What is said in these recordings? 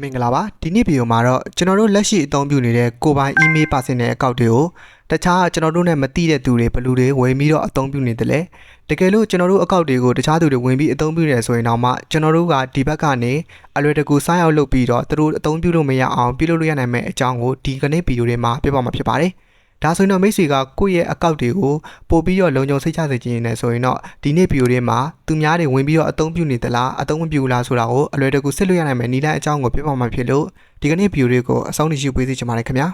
မင်္ဂလာပါဒီနေ့ဗီဒီယိုမှာတော့ကျွန်တော်တို့လက်ရှိအသုံးပြုနေတဲ့ကိုပိုင် email personal account တွေကိုတခြားကျွန်တော်တို့နဲ့မသိတဲ့သူတွေဘယ်လူတွေဝင်ပြီးတော့အသုံးပြုနေတယ်လဲတကယ်လို့ကျွန်တော်တို့ account တွေကိုတခြားသူတွေဝင်ပြီးအသုံးပြုနေဆိုရင်တော့မှကျွန်တော်တို့ကဒီဘက်ကနေအလွယ်တကူ sign out လုပ်ပြီးတော့သူတို့အသုံးပြုလို့မရအောင်ပြုလုပ်လို့ရနိုင်မယ့်အကြောင်းကိုဒီကနေ့ဗီဒီယိုထဲမှာပြပြမှာဖြစ်ပါတယ် ဒါဆိုရင်တော့မိတ်ဆွေကကိုယ့်ရဲ့အကောင့်တွေကိုပို့ပြီးတော့လုံခြုံစိတ်ချစေချင်နေဆိုရင်တော့ဒီနေ့ဗီဒီယိုထဲမှာသူများတွေဝင်ပြီးတော့အသုံးပြုနေသလားအသုံးမပြုဘူးလားဆိုတာကိုအလွယ်တကူစစ်လို့ရနိုင်မယ့်နည်းလမ်းအကြောင်းကိုပြပြမှာဖြစ်လို့ဒီကနေ့ဗီဒီယိုလေးကိုအဆုံးထိရှုပေးစီချင်ပါတယ်ခင်ဗျာ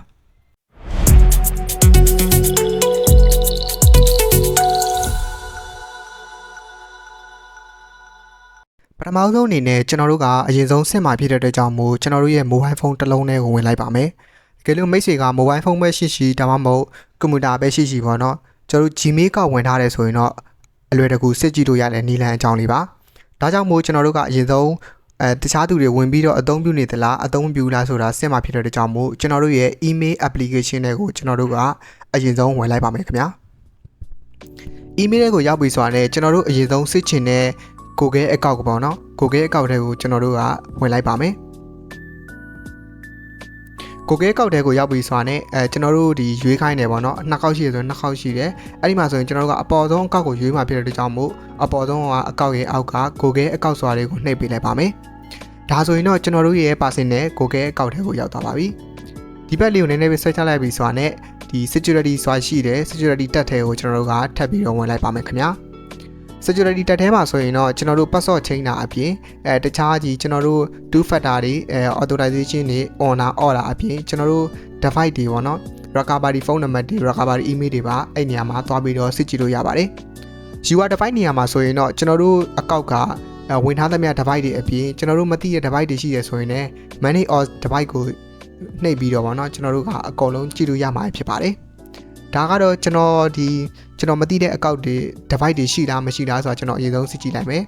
ပထမဆုံးအနေနဲ့ကျွန်တော်တို့ကအရင်ဆုံးဆင့်မှာဖြစ်တဲ့အတွက်ကြောင့်မို့ကျွန်တော်တို့ရဲ့ mobile phone တစ်လုံးနဲ့ကိုဝင်လိုက်ပါမယ်။တ ကယ်လို့မိတ်ဆွေက mobile phone ပဲရှိရှိဒါမှမဟုတ်ကွန်ပျူတာပဲရှိရှိပေါ့နော်။ကျွန်တော်တို့ Gmail ကဝင်ထားတယ်ဆိုရင်တော့အလွယ်တကူစစ်ကြည့်လို့ရတဲ့နည်းလမ်းအကြောင်းလေးပါ။ဒါကြောင့်မို့ကျွန်တော်တို့ကအရင်ဆုံးအဲတခြားသူတွေဝင်ပြီးတော့အသုံးပြုနေသလားအသုံးမပြုဘူးလားဆိုတာဆင့်မှာဖြစ်တဲ့အတွက်ကြောင့်မို့ကျွန်တော်တို့ရဲ့ email application တွေကိုကျွန်တော်တို့ကအရင်ဆုံးဝင်လိုက်ပါမယ်ခင်ဗျာ။ email တွေကိုရောက်ပြီဆိုတာနဲ့ကျွန်တော်တို့အရင်ဆုံးစစ်ချင်တဲ့ Google account ကိုပေါ့နော် Google account တွေကိုကျွန်တော်တို့ကဝင်လိုက်ပါမယ် Google account တွေကိုရောက်ပြီဆိုတာနဲ့အဲကျွန်တော်တို့ဒီရွေးခိုင်းတယ်ပေါ့နော်နှစ်ခေါက်ရှိတယ်ဆိုရင်နှစ်ခေါက်ရှိတယ်အဲ့ဒီမှာဆိုရင်ကျွန်တော်တို့ကအပေါ်ဆုံးအကောက်ကိုရွေးမှဖြစ်တဲ့အတွက်ကြောင့်မို့အပေါ်ဆုံးကအကောက်ရဲ့အောက်က Google account ဆိုတာတွေကိုနှိပ်ပေးလိုက်ပါမယ်ဒါဆိုရင်တော့ကျွန်တော်တို့ရဲ့ personal Google account တွေကိုရောက်သွားပါပြီဒီဘက်လေးကိုနည်းနည်းပဲ search ချလိုက်ပြီဆိုတာနဲ့ဒီ security ဆိုတာရှိတယ် security တက်ထဲကိုကျွန်တော်တို့ကထပ်ပြီးတော့ဝင်လိုက်ပါမယ်ခင်ဗျာ security တက်ထဲမှာဆိုရင်တော့ကျွန်တော်တို့ password ချိန်တာအပြင်အဲတခြားကြီးကျွန်တော်တို့ two factor တွေအဲ authorization တွေ on တာ off တာအပြင်ကျွန်တော်တို့ device တွေပေါ့နော် recovery phone number တွေ recovery email တွေပါအဲ့နေရာမှာသွားပြီးတော့စစ်ကြည့်လို့ရပါတယ် UI device နေရာမှာဆိုရင်တော့ကျွန်တော်တို့အကောက်ကဝင်ထားသမျှ device တွေအပြင်ကျွန်တော်တို့မသိတဲ့ device တွေရှိရဆိုရင်လည်း manage all device ကိုနှိပ်ပြီးတော့ပေါ့နော်ကျွန်တော်တို့ကအကုန်လုံးကြည့်လို့ရမှာဖြစ်ပါတယ် ဒါကတော့ကျွန်တော်ဒီကျွန်တော်မသိတဲ့အကောက်တွေ device တွေရှိလားမရှိလားဆိုတော့ကျွန်တော်အရင်ဆုံးစစ်ကြည့်လိုက်မယ်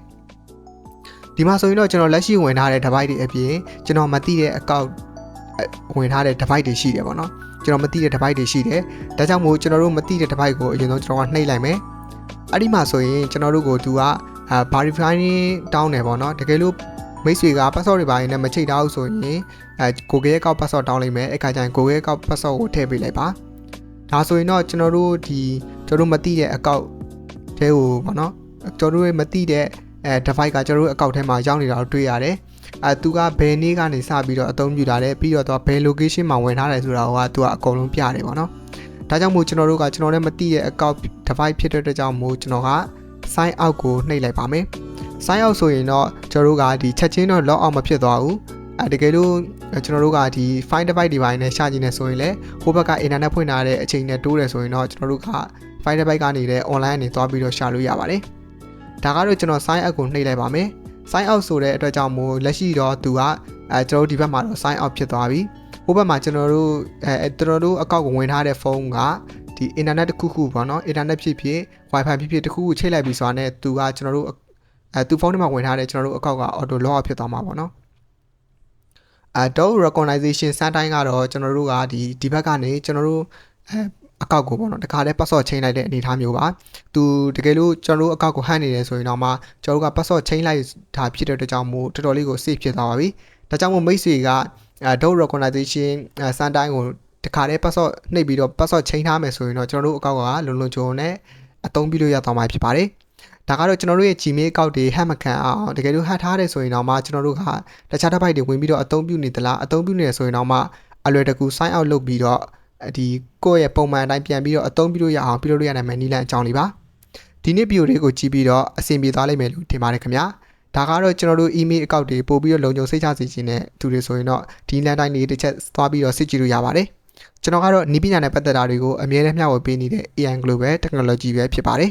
ဒီမှာဆိုရင်တော့ကျွန်တော်လက်ရှိဝင်ထားတဲ့ device တွေအပြင်ကျွန်တော်မသိတဲ့အကောက်ဝင်ထားတဲ့ device တွေရှိတယ်ပေါ့နော်ကျွန်တော်မသိတဲ့ device တွေရှိတယ်ဒါကြောင့်မို့ကျွန်တော်တို့မသိတဲ့ device ကိုအရင်ဆုံးကျွန်တော်ကနှိပ်လိုက်မယ်အဲ့ဒီမှာဆိုရင်ကျွန်တော်တို့ကိုသူက verify တောင်းတယ်ပေါ့နော်တကယ်လို့မိတ်ဆွေက password တွေပါရင်လည်းမချိတ်တော့ဘူးဆိုရင်အဲ Google ရဲ့ account password တောင်းလိုက်မယ်အဲ့ခါကျရင် Google ရဲ့ account password ကိုထည့်ပေးလိုက်ပါ ဒါဆိုရင်တော့ကျွန်တော်တို့ဒီကျွန်တော်တို့မသိတဲ့အကောက်ထဲကိုပေါ့နော်ကျွန်တော်တို့မသိတဲ့အဲ device ကကျွန်တော်တို့အကောက်ထဲမှာရောက်နေတာကိုတွေ့ရတယ်အဲသူကဘယ်နေ့ကနေစပြီးတော့အသုံးပြုတာလဲပြီးတော့သူကဘယ် location မှာဝင်ထားတယ်ဆိုတာကသူကအကုန်လုံးပြတယ်ပေါ့နော်ဒါကြောင့်မို့ကျွန်တော်တို့ကကျွန်တော်လည်းမသိတဲ့အကောက် device ဖြစ်တဲ့အတွက်ကြောင့်မို့ကျွန်တော်က sign out ကိုနှိပ်လိုက်ပါမယ် sign out ဆိုရင်တော့ကျွန်တော်တို့ကဒီချက်ချင်းတော့ log out မဖြစ်သွားဘူး အဲတကယ်လို့ကျွန်တော်တို့ကဒီ file device တွေပိုင်းနဲ့ရှာကြည့်နေဆိုရင်လည်းဟိုဘက်က internet ဖွင့်ထားတဲ့အချိန်နဲ့တိုးတယ်ဆိုရင်တော့ကျွန်တော်တို့က file device ကနေလည်း online ကနေသွားပြီးတော့ရှာလို့ရပါတယ်ဒါကတော့ကျွန်တော် sign out ကိုနှိပ်လိုက်ပါမယ် sign out ဆိုတဲ့အတွက်ကြောင့်မို့လက်ရှိတော့သူကအဲကျွန်တော်တို့ဒီဘက်မှာတော့ sign out ဖြစ်သွားပြီဟိုဘက်မှာကျွန်တော်တို့အဲကျွန်တော်တို့အကောက်ကိုဝင်ထားတဲ့ဖုန်းကဒီ internet တစ်ခုခုပေါ့နော် internet ဖြစ်ဖြစ် wifi ဖြစ်ဖြစ်တစ်ခုခုချိန်လိုက်ပြီဆိုတာနဲ့သူကကျွန်တော်တို့အဲသူဖုန်းထဲမှာဝင်ထားတဲ့ကျွန်တော်တို့အကောက်က auto log out ဖြစ်သွားမှာပေါ့နော် အဲတော့ recognition စမ်းတိုင်းကတော့ကျွန်တော်တို့ကဒီဒီဘက်ကနေကျွန်တော်တို့အဲအကောက်ကိုပေါ့နော်တခါလဲ password ချိန်လိုက်တဲ့အနေအထားမျိုးပါသူတကယ်လို့ကျွန်တော်တို့အကောက်ကိုဟန်နေတယ်ဆိုရင်တော့မှကျွန်တော်တို့က password ချိန်လိုက်တာဖြစ်တဲ့အတွက်ကြောင့်မို့တော်တော်လေးကို safe ဖြစ်သွားပါပြီဒါကြောင့်မို့မိတ်ဆွေကအဲ dot recognition စမ်းတိုင်းကိုတခါလဲ password နှိပ်ပြီးတော့ password ချိန်ထားမယ်ဆိုရင်တော့ကျွန်တော်တို့အကောက်ကလုံလုံချုံနဲ့အသုံးပြုလို့ရသွားမှာဖြစ်ပါတယ် ဒါကတော့ကျွန်တော်တို့ရဲ့ Gmail account တွေ hack မခံအောင်တကယ်လို့ hack ထားတယ်ဆိုရင်တော့မှကျွန်တော်တို့ကတခြားတစ်ပိုက်တွေဝင်ပြီးတော့အသုံးပြုနေသလားအသုံးပြုနေရဆိုရင်တော့မှအလွယ်တကူ sign out လုပ်ပြီးတော့ဒီကိုယ့်ရဲ့ပုံမှန်အတိုင်းပြန်ပြီးတော့အသုံးပြုလို့ရအောင်ပြုလုပ်လို့ရနိုင်မယ်နည်းလမ်းအကြောင်းလေးပါဒီနေ့ဗီဒီယိုလေးကိုကြည့်ပြီးတော့အဆင်ပြေသွားလိမ့်မယ်လို့ထင်ပါတယ်ခင်ဗျာဒါကတော့ကျွန်တော်တို့ email account တွေပို့ပြီးတော့လုံခြုံစိတ်ချစေခြင်းနဲ့သူတွေဆိုရင်တော့ဒီလမ်းတိုင်းလေးတစ်ချက်သွားပြီးတော့စစ်ကြည့်လို့ရပါတယ်ကျွန်တော်ကတော့နီးပညာနဲ့ပတ်သက်တာတွေကိုအမြဲတမ်းမျှဝေပေးနေတဲ့ AI Global Technology ပဲဖြစ်ပါတယ်